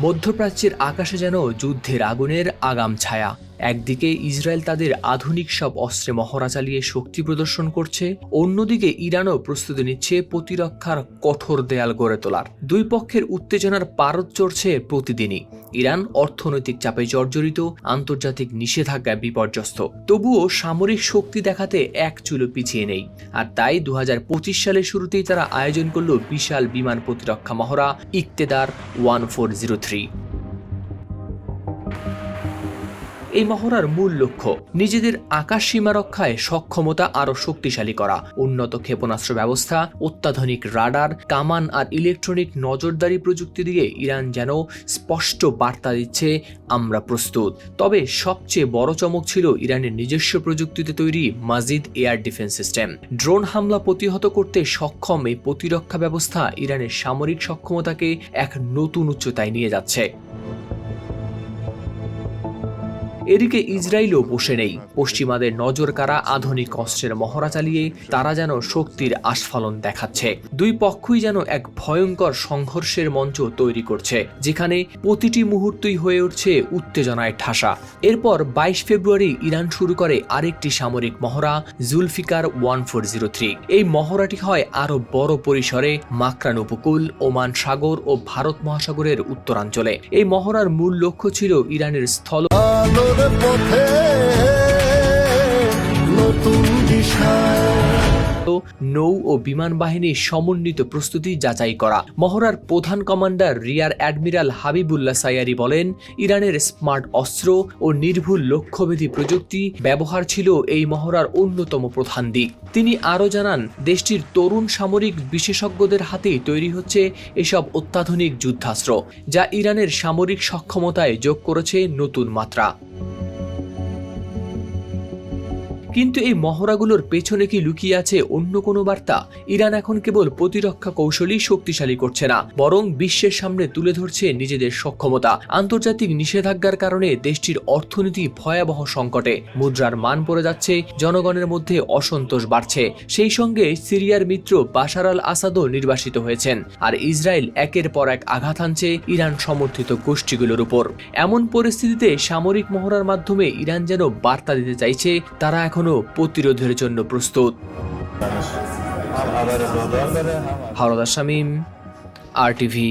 মধ্যপ্রাচ্যের আকাশে যেন যুদ্ধের আগুনের আগাম ছায়া। একদিকে ইসরায়েল তাদের আধুনিক সব অস্ত্রে মহড়া চালিয়ে শক্তি প্রদর্শন করছে, অন্যদিকে ইরানও প্রস্তুতি নিচ্ছে প্রতিরক্ষার কঠোর দেয়াল গড়ে তোলার। দুই পক্ষের উত্তেজনার পারদ চড়ছে প্রতিদিনই। ইরান অর্থনৈতিক চাপে জর্জরিত, আন্তর্জাতিক নিষেধাজ্ঞায় বিপর্যস্ত। তবুও সামরিক শক্তি দেখাতে এক চুলো পিছিয়ে নেই। আর তাই দু হাজার পঁচিশ সালের শুরুতেই তারা আয়োজন করল বিশাল বিমান প্রতিরক্ষা মহড়া, Eqtedar one four zero three. এই মহড়ার মূল লক্ষ্য, নিজেদের আকাশ সীমা রক্ষায় সক্ষমতা আরও শক্তিশালী করা, উন্নত ক্ষেপণাস্ত্র ব্যবস্থা, অত্যাধুনিক রাডার, কামান আর ইলেকট্রনিক নজরদারি প্রযুক্তি দিয়ে ইরান যেন স্পষ্ট বার্তা দিচ্ছে, আমরা প্রস্তুত। তবে সবচেয়ে বড় চমক ছিল ইরানের নিজস্ব প্রযুক্তিতে তৈরি Majid air defence system. Drone হামলা প্রতিহত করতে সক্ষম এই প্রতিরক্ষা ব্যবস্থা ইরানের সামরিক সক্ষমতাকে এক নতুন উচ্চতায় নিয়ে যাচ্ছে। এদিকে ইসরায়েলও বসে নেই। পশ্চিমাদের নজর কারা আধুনিক অস্ত্রের মহড়া চালিয়ে তারা যেন শক্তির আস্ফালন দেখাচ্ছে। দুই পক্ষই যেন এক ভয়ঙ্কর সংঘর্ষের মঞ্চ তৈরি করছে, যেখানে প্রতিটি মুহূর্তই হয়ে উঠছে উত্তেজনায় ঠাসা। এরপর বাইশ ফেব্রুয়ারি ইরান শুরু করে আরেকটি সামরিক মহড়া, Zulfiqar one four zero three. এই মহড়াটি হয় আরও বড় পরিসরে মাকরান উপকূল, ওমান সাগর ও ভারত মহাসাগরের উত্তরাঞ্চলে। এই মহড়ার মূল লক্ষ্য ছিল ইরানের স্থল আলোর পথে নতুন দিশা নৌ ও বিমান বাহিনীর সমন্বিত প্রস্তুতি যাচাই করা। মহড়ার প্রধান commander rear admiral Habibollah Sayyari বলেন, ইরানের স্মার্ট অস্ত্র ও নির্ভুল লক্ষ্যভেদী প্রযুক্তি ব্যবহার ছিল এই মহড়ার অন্যতম প্রধান দিক। তিনি আরও জানান, দেশটির তরুণ সামরিক বিশেষজ্ঞদের হাতেই তৈরি হচ্ছে এসব অত্যাধুনিক যুদ্ধাস্ত্র, যা ইরানের সামরিক সক্ষমতায় যোগ করেছে নতুন মাত্রা। কিন্তু এই মহড়াগুলোর পেছনে কি লুকিয়ে আছে অন্য কোনো বার্তা? ইরান এখন কেবল প্রতিরক্ষা কৌশলই শক্তিশালী করছে না, বরং বিশ্বের সামনে তুলে ধরছে নিজেদের সক্ষমতা। আন্তর্জাতিক নিষেধাজ্ঞার কারণে দেশটির অর্থনীতি ভয়াবহ সংকটে। মুদ্রার মান পড়ে যাচ্ছে, জনগণের মধ্যে অসন্তোষ বাড়ছে। সেই সঙ্গে সিরিয়ার মিত্র বাশার আল আসাদও নির্বাসিত হয়েছেন, আর ইসরায়েল একের পর এক আঘাত আনছে ইরান সমর্থিত গোষ্ঠীগুলোর উপর। এমন পরিস্থিতিতে সামরিক মহড়ার মাধ্যমে ইরান যেন বার্তা দিতে চাইছে, তারা এখনও প্রতিরোধের জন্য প্রস্তুত। Harda Shamim R TV.